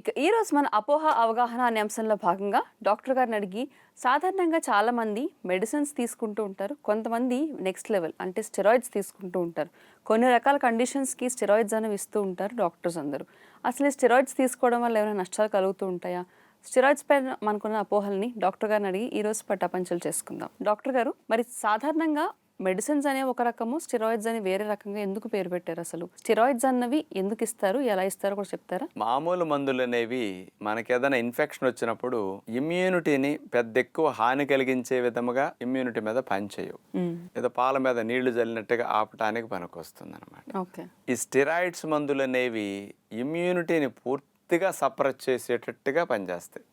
ఇక ఈరోజు మన అపోహ అవగాహన అనే అంశంలో భాగంగా డాక్టర్ గారిని అడిగి సాధారణంగా చాలామంది మెడిసిన్స్ తీసుకుంటూ ఉంటారు. కొంతమంది నెక్స్ట్ లెవెల్ అంటే స్టెరాయిడ్స్ తీసుకుంటూ ఉంటారు. కొన్ని రకాల కండిషన్స్కి స్టెరాయిడ్స్ అనేవి ఇస్తూ ఉంటారు డాక్టర్స్ అందరూ. అసలు ఈ స్టెరాయిడ్స్ తీసుకోవడం వల్ల ఏమైనా నష్టాలు కలుగుతూ ఉంటాయా? స్టెరాయిడ్స్ పైన మనకున్న అపోహల్ని డాక్టర్ గారిని అడిగి ఈరోజు పట్టాపంచలు చేసుకుందాం. డాక్టర్ గారు మరి సాధారణంగా మెడిసిన్స్ అనే ఒక రకము స్టెరాయిడ్స్ అని వేరే రకంగా ఎందుకు పేరు పెట్టారు అసలు? స్టెరాయిడ్స్ అన్నవి ఎందుకు ఇస్తారు? ఎలా ఇస్తారో కూడా చెప్తారా? మామూలు మందులు అనేవి మనకి ఏదైనా ఇన్ఫెక్షన్ వచ్చినప్పుడు ఇమ్యూనిటీని పెద్ద ఎక్కువ హాని కలిగించే విధముగా ఇమ్యూనిటీ మీద పనిచేయవు. ఏదో పాల మీద నీళ్ళు చల్లినట్టుగా ఆపటానికి పనికొస్తుంది అనమాట ఈ స్టెరాయిడ్స్ మందులు అనేవి ఇమ్యూనిటీని పూర్తిగా సప్రెస్ చేసేటట్టుగా పనిచేస్తాయి.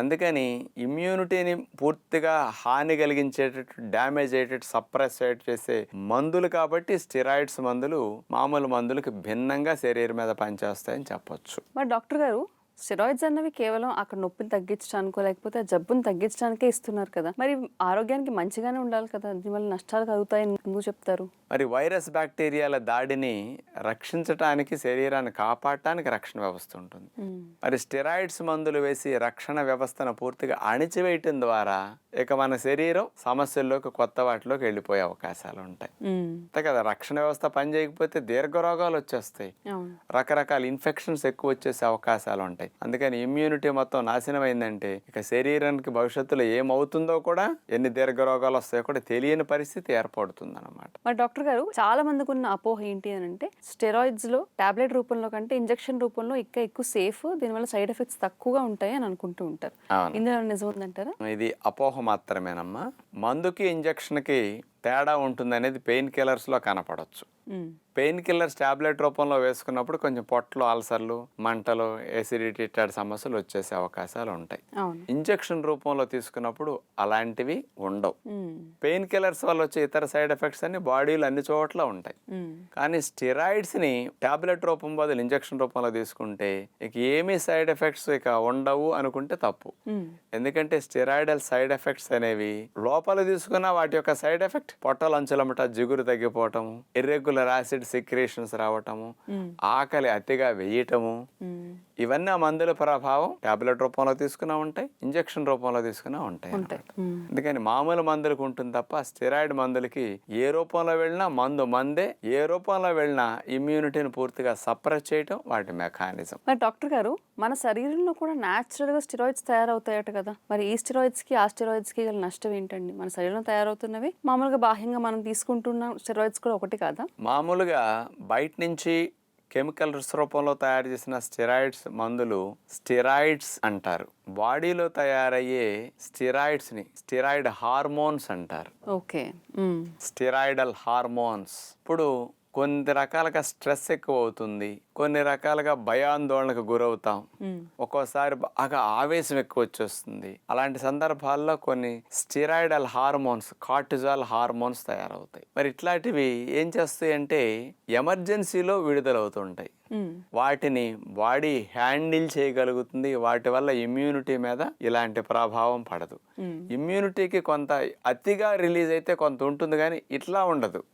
అందుకని ఇమ్యూనిటీని పూర్తిగా హాని కలిగించేటట్టు డ్యామేజ్ అయ్యేటట్టు సప్రెస్ చేసే మందులు కాబట్టి స్టెరాయిడ్స్ మందులు మామూలు మందులకు భిన్నంగా శరీరం మీద పనిచేస్తాయని చెప్పొచ్చు. మరి డాక్టర్ గారు స్టెరాయిడ్స్ అన్నవి కేవలం అక్కడ నొప్పిని తగ్గించడానికో లేకపోతే ఆ జబ్బుని తగ్గించడానికే ఇస్తున్నారు కదా. మరి ఆరోగ్యానికి మంచిగానే ఉండాలి కదా. దీనివల్ల నష్టాలు కలుగుతాయని ఎందుకు చెప్తారు? మరి వైరస్ బ్యాక్టీరియాల దాడిని రక్షించటానికి శరీరాన్ని కాపాడటానికి రక్షణ వ్యవస్థ ఉంటుంది. మరి స్టెరాయిడ్స్ మందులు వేసి రక్షణ వ్యవస్థను పూర్తిగా అణిచివేయటం ద్వారా ఇక మన శరీరం సమస్యల్లోకి కొత్త వాటిలోకి వెళ్ళిపోయే అవకాశాలు ఉంటాయి. అంతే కదా. రక్షణ వ్యవస్థ పని చేయకపోతే దీర్ఘ రోగాలు వచ్చేస్తాయి. రకరకాల ఇన్ఫెక్షన్స్ ఎక్కువ వచ్చేసే అవకాశాలు ఉంటాయి. అందుకని ఇమ్యూనిటీ మొత్తం నాశనం అయిందంటే ఇక శరీరానికి భవిష్యత్తులో ఏమవుతుందో కూడా ఎన్ని దీర్ఘ రోగాలు వస్తాయో కూడా తెలియని పరిస్థితి ఏర్పడుతుంది అనమాట మరి డాక్టర్ గారు చాలా మందికి ఉన్న అపోహ ఏంటి అని అంటే స్టెరాయిడ్స్లో టాబ్లెట్ రూపంలో కంటే ఇంజెక్షన్ రూపంలో ఇంకా ఎక్కువ సేఫ్ దీనివల్ల సైడ్ ఎఫెక్ట్స్ తక్కువగా ఉంటాయి అని అనుకుంటూ ఉంటారు. ఇందులో నిజం ఉందంటారా? ఇది అపోహ మాత్రమేనమ్మా. మందుకి ఇంజక్షన్కి తేడా ఉంటుందనేది పెయిన్ కిల్లర్స్లో కనపడవచ్చు. పెయిన్ కిల్లర్స్ టాబ్లెట్ రూపంలో వేసుకున్నప్పుడు కొంచెం పొట్టలు అల్సర్లు మంటలు ఎసిడిటీ ఇట్లాంటి సమస్యలు వచ్చేసే అవకాశాలు ఉంటాయి ఇంజెక్షన్ రూపంలో తీసుకున్నప్పుడు అలాంటివి ఉండవు. పెయిన్ కిల్లర్స్ వల్ల వచ్చే ఇతర సైడ్ ఎఫెక్ట్స్ అన్ని బాడీలో అన్ని చోట్ల ఉంటాయి. కానీ స్టెరాయిడ్స్ని టాబ్లెట్ రూపం బదులు ఇంజెక్షన్ రూపంలో తీసుకుంటే ఇక ఏమీ సైడ్ ఎఫెక్ట్స్ ఇక ఉండవు అనుకుంటే తప్పు. ఎందుకంటే స్టెరాయిడల్ సైడ్ ఎఫెక్ట్స్ అనేవి లోపల తీసుకున్న వాటి యొక్క సైడ్ ఎఫెక్ట్ పొట్టల అంచులమట జిగురు తగ్గిపోవటము ఇర్రెగ్యులర్ యాసిడ్ సిక్రేషన్స్ రావటము. ఆకలి అతిగా వేయటము. ఇవన్నీ ఆ మందుల ప్రభావం టాబ్లెట్ రూపంలో తీసుకున్నా ఉంటాయి ఇంజెక్షన్ రూపంలో తీసుకున్నా ఉంటాయి. అందుకని మామూలు మందులకు ఉంటుంది తప్ప స్టెరాయిడ్ మందులకి ఏ రూపంలో వెళ్ళినా మందు మందే ఏ రూపంలో వెళ్ళినా ఇమ్యూనిటీని పూర్తిగా సప్రెస్ చేయటం వాటి మెకానిజం. మరి డాక్టర్ గారు మన శరీరంలో కూడా న్యాచురల్గా స్టెరాయిడ్స్ తయారవుతాయట కదా. మరి ఈ స్టెరాయిడ్స్కి ఆ స్టెరాయిడ్స్కి గల నష్టం ఏంటండి? మన శరీరంలో తయారవుతున్నవి? మామూలుగా బాహ్యంగా మనం తీసుకుంటున్న స్టెరాయిడ్స్ కూడా ఒకటి కాదా? మామూలుగా బయట నుంచి కెమికల్స్ రూపంలో తయారు చేసిన స్టెరాయిడ్స్ మందులు స్టెరాయిడ్స్ అంటారు. బాడీలో తయారయ్యే స్టెరాయిడ్స్ని స్టెరాయిడ్ హార్మోన్స్ అంటారు. ఓకే. Steroidal hormones. ఇప్పుడు కొన్ని రకాలుగా స్ట్రెస్ ఎక్కువ అవుతుంది కొన్ని రకాలుగా భయాందోళనకు గురవుతాం. ఒక్కోసారి బాగా ఆవేశం ఎక్కువ వచ్చేస్తుంది అలాంటి సందర్భాల్లో కొన్ని స్టెరాయిడల్ హార్మోన్స్ కార్టిజాల్ హార్మోన్స్ తయారవుతాయి మరి ఇట్లాంటివి ఏం చేస్తాయి అంటే ఎమర్జెన్సీలో విడుదలవుతుంటాయి. వాటిని బాడీ హ్యాండిల్ చేయగలుగుతుంది. వాటి వల్ల ఇమ్యూనిటీ మీద ఇలాంటి ప్రభావం పడదు. ఇమ్యూనిటీకి కొంత అతిగా రిలీజ్ అయితే కొంత ఉంటుంది కానీ ఇట్లా ఉండదు.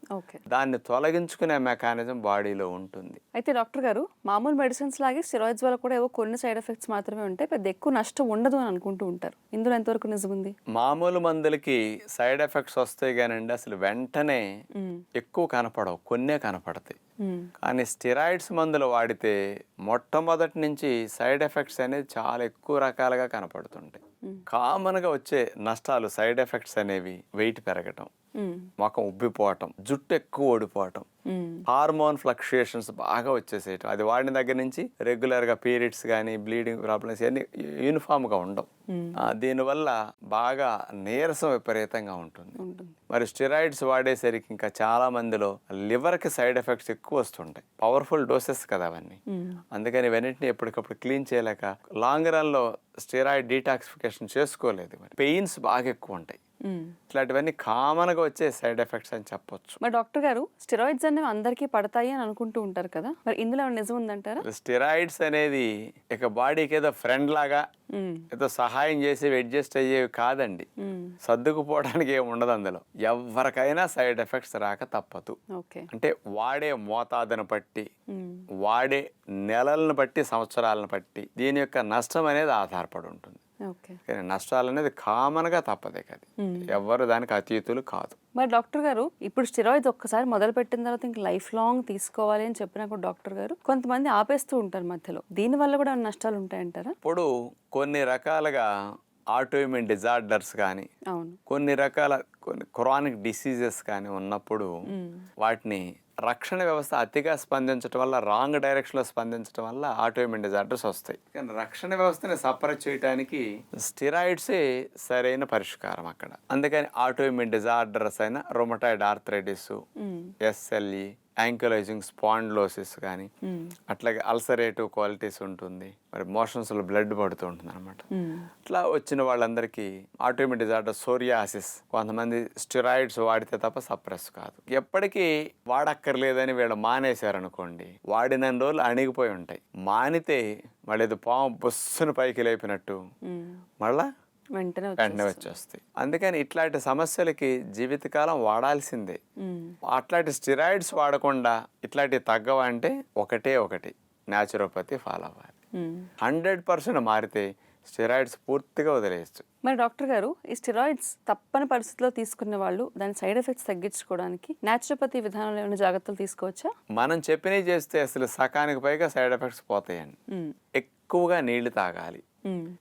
దాన్ని తొలగించుకునే మెకానిజం బాడీలో ఉంటుంది. అయితే డాక్టర్ గారు మామూలు మెడిసిన్స్ లాగే స్టెరాయిడ్స్ వల్ల కూడా ఏవో కొన్ని సైడ్ ఎఫెక్ట్స్ మాత్రమే ఉంటాయి. పెద్ద ఎక్కువ నష్టం ఉండదు అని అనుకుంటూ ఉంటారు. ఇందులో ఎంతవరకు నిజం ఉంది? మామూలు మందులకి సైడ్ ఎఫెక్ట్స్ వస్తాయి కానండి అసలు వెంటనే మ్మ్. ఎక్కువ కనపడవు. కొన్నే కనపడతాయి. మ్మ్. కానీ స్టెరాయిడ్స్ మందులు వాడితే మొట్టమొదటి నుంచి సైడ్ ఎఫెక్ట్స్ అనేది చాలా ఎక్కువ రకాలుగా కనపడుతుంటాయి కామన్గా వచ్చే నష్టాలు సైడ్ ఎఫెక్ట్స్ అనేవి వెయిట్ పెరగటం. ముఖం ఉబ్బిపోవటం జుట్టు ఎక్కువ ఓడిపోవటం. హార్మోన్ ఫ్లక్చుయేషన్స్ బాగా వచ్చేసేయటం. అది వాడిన దగ్గర నుంచి రెగ్యులర్గా పీరియడ్స్ కానీ బ్లీడింగ్ ప్రాబ్లమ్స్ ఇవన్నీ యూనిఫామ్గా ఉండవు ఆ, దీనివల్ల బాగా నీరసం విపరీతంగా ఉంటుంది. మరి స్టెరాయిడ్స్ వాడేసరికి ఇంకా చాలా మందిలో లివర్కి సైడ్ ఎఫెక్ట్స్ ఎక్కువ వస్తుంటాయి. పవర్ఫుల్ డోసెస్ కదా అవన్నీ. అందుకని ఇవన్నింటిని ఎప్పటికప్పుడు క్లీన్ చేయలేక లాంగ్ రన్లో స్టెరాయిడ్ డీటాక్సిఫికేషన్ చేసుకోలేదు మరి. పెయిన్స్ బాగా ఎక్కువ ఉంటాయి. ఇట్లాంటివన్నీ కామన్గా వచ్చే సైడ్ ఎఫెక్ట్స్ అని చెప్పొచ్చు. మరి డాక్టర్ గారు స్టెరాయిడ్స్ అనేవి అందరికీ పడతాయి అని అనుకుంటూ ఉంటారు కదా? మరి ఇందులో నిజం ఉందంటారా? స్టెరాయిడ్స్ అనేది ఇక బాడీకి ఏదో ఫ్రెండ్ లాగా. ఏదో సహాయం చేసి అడ్జస్ట్ అయ్యేవి కాదండి. సర్దుకుపోవడానికి ఏమి ఉండదు అందులో. ఎవరికైనా సైడ్ ఎఫెక్ట్స్ రాక తప్పదు. అంటే వాడే మోతాదును బట్టి. వాడే నెలలను బట్టి సంవత్సరాలను బట్టి దీని యొక్క నష్టం అనేది ఆధారపడి ఉంటుంది. కానీ నష్టాలు అనేది కామన్గా తప్పదే కదా. ఎవరు దానికి అతీతులు కాదు. మరి డాక్టర్ గారు ఇప్పుడు స్టెరాయిడ్స్ ఒక్కసారి మొదలు పెట్టిన తర్వాత ఇంక లైఫ్ లాంగ్ తీసుకోవాలి అని చెప్పినా కూడా డాక్టర్ గారు కొంతమంది ఆపేస్తూ ఉంటారు మధ్యలో. దీని వల్ల కూడా నష్టాలు ఉంటాయంటారా? ఇప్పుడు కొన్ని రకాలుగా ఆటోఇమ్యూన్ డిజార్డర్స్ కానీ కొన్ని రకాల కొన్ని క్రానిక్ డిసీజెస్ కానీ ఉన్నప్పుడు వాటిని రక్షణ వ్యవస్థ అతిగా స్పందించడం వల్ల రాంగ్ డైరెక్షన్లో స్పందించడం వల్ల ఆటోఇమ్యూన్ డిజార్డర్స్ వస్తాయి. కానీ రక్షణ వ్యవస్థని సపరేట్ చేయడానికి స్టిరాయిడ్సే సరైన పరిష్కారం అక్కడ. అందుకని ఆటోఇమ్యూన్ డిజార్డర్స్ అయిన rheumatoid arthritis SLE ankylosing spondylosis కానీ అట్లాగే అల్సరేటివ్ క్వాలిటీస్ ఉంటుంది. మరి మోషన్స్లో బ్లడ్ పడుతూ ఉంటుంది అనమాట అట్లా వచ్చిన వాళ్ళందరికీ ఆటోమేటిక్ డిజార్డర్ సోరియాసిస్ కొంతమంది స్టిరాయిడ్స్ వాడితే తప్ప సప్రెస్ కాదు. ఎప్పటికీ వాడక్కర్లేదని వీళ్ళు మానేశారనుకోండి వాడిన రోజులు అణిగిపోయి ఉంటాయి. మానితే మళ్ళీ ఇది పాము బొస్సును పైకి లేపినట్టు మళ్ళా వెంటనే వచ్చేస్తాయి. అందుకని ఇట్లాంటి సమస్యలకి జీవితకాలం వాడాల్సిందే. అట్లాంటి స్టిరాయిడ్స్ వాడకుండా ఇట్లాంటి తగ్గవంటే ఒకటే ఒకటి న్యాచురోపతి ఫాలో అవ్వాలి. హండ్రెడ్ పర్సెంట్ మారితే స్టెరాయిడ్స్ పూర్తిగా వదిలేయచ్చు. మరి డాక్టర్ గారు ఈ స్టెరాయిడ్స్ తప్పని పరిస్థితిలో తీసుకునే వాళ్ళు దాని సైడ్ ఎఫెక్ట్స్ తగ్గించుకోవడానికి న్యాచురోపతి విధానంలో ఏమైనా జాగ్రత్తలు తీసుకోవచ్చా? మనం చెప్పినవి చేస్తే అసలు సకానికి పైగా సైడ్ ఎఫెక్ట్స్ పోతాయండి. ఎక్కువగా నీళ్ళు తాగాలి.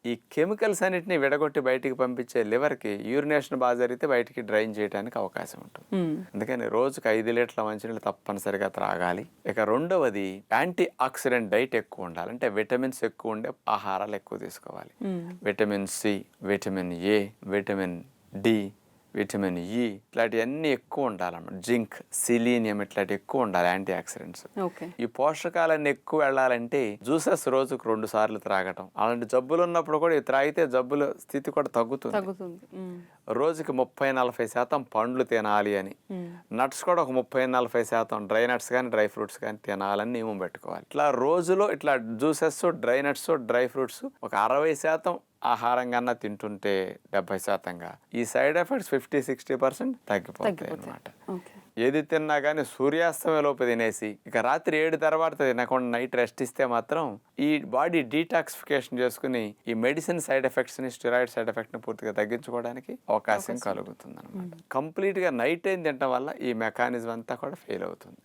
ఈ కెమికల్స్ అన్నిటిని విడగొట్టి బయటికి పంపించే లివర్కి యూరినేషన్ బాగా జరిగితే బయటికి డ్రైన్ చేయడానికి అవకాశం ఉంటుంది. అందుకని రోజుకి ఐదు లీటర్ల మంచినీళ్ళు తప్పనిసరిగా త్రాగాలి ఇక రెండవది యాంటీ ఆక్సిడెంట్ డైట్ ఎక్కువ ఉండాలి అంటే విటమిన్స్ ఎక్కువ ఉండే ఆహారాలు ఎక్కువ తీసుకోవాలి. Vitamin C vitamin A vitamin D vitamin E ఇట్లాంటివన్నీ ఎక్కువ ఉండాలన్నమాట. జింక్ సిలీనియం ఇట్లాంటి ఎక్కువ ఉండాలి యాంటీ ఆక్సిడెంట్స్ ఈ పోషకాలన్నీ ఎక్కువ వెళ్ళాలంటే జ్యూసెస్ రోజుకు రెండు సార్లు త్రాగటం. అలాంటి జబ్బులు ఉన్నప్పుడు కూడా ఇవి త్రాగితే జబ్బుల స్థితి కూడా తగ్గుతుంది. రోజుకి ముప్పై నలభై శాతం పండ్లు తినాలి అని. నట్స్ కూడా ఒక ముప్పై నలభై శాతం డ్రై నట్స్ కానీ డ్రై ఫ్రూట్స్ కానీ తినాలని నియమం పెట్టుకోవాలి. ఇట్లా రోజులో ఇట్లా juices dry nuts dry fruits ఒక అరవై శాతం ఆహారం కన్నా తింటుంటే డెబ్బై శాతంగా. ఈ side effects fifty sixty percent తగ్గిపోతాయి. అనమాట ఏది తిన్నా కానీ సూర్యాస్తమయంలోపు తినేసి ఇక రాత్రి ఏడు తర్వాత తినకుండా నైట్ రెస్ట్ ఇస్తే మాత్రం ఈ బాడీ డీటాక్సిఫికేషన్ చేసుకుని ఈ మెడిసిన్ సైడ్ ఎఫెక్ట్స్ని స్టెరాయిడ్ సైడ్ ఎఫెక్ట్ని పూర్తిగా తగ్గించుకోవడానికి అవకాశం కలుగుతుంది అనమాట కంప్లీట్గా నైట్ టైం తినడం వల్ల ఈ మెకానిజం అంతా కూడా ఫెయిల్ అవుతుంది.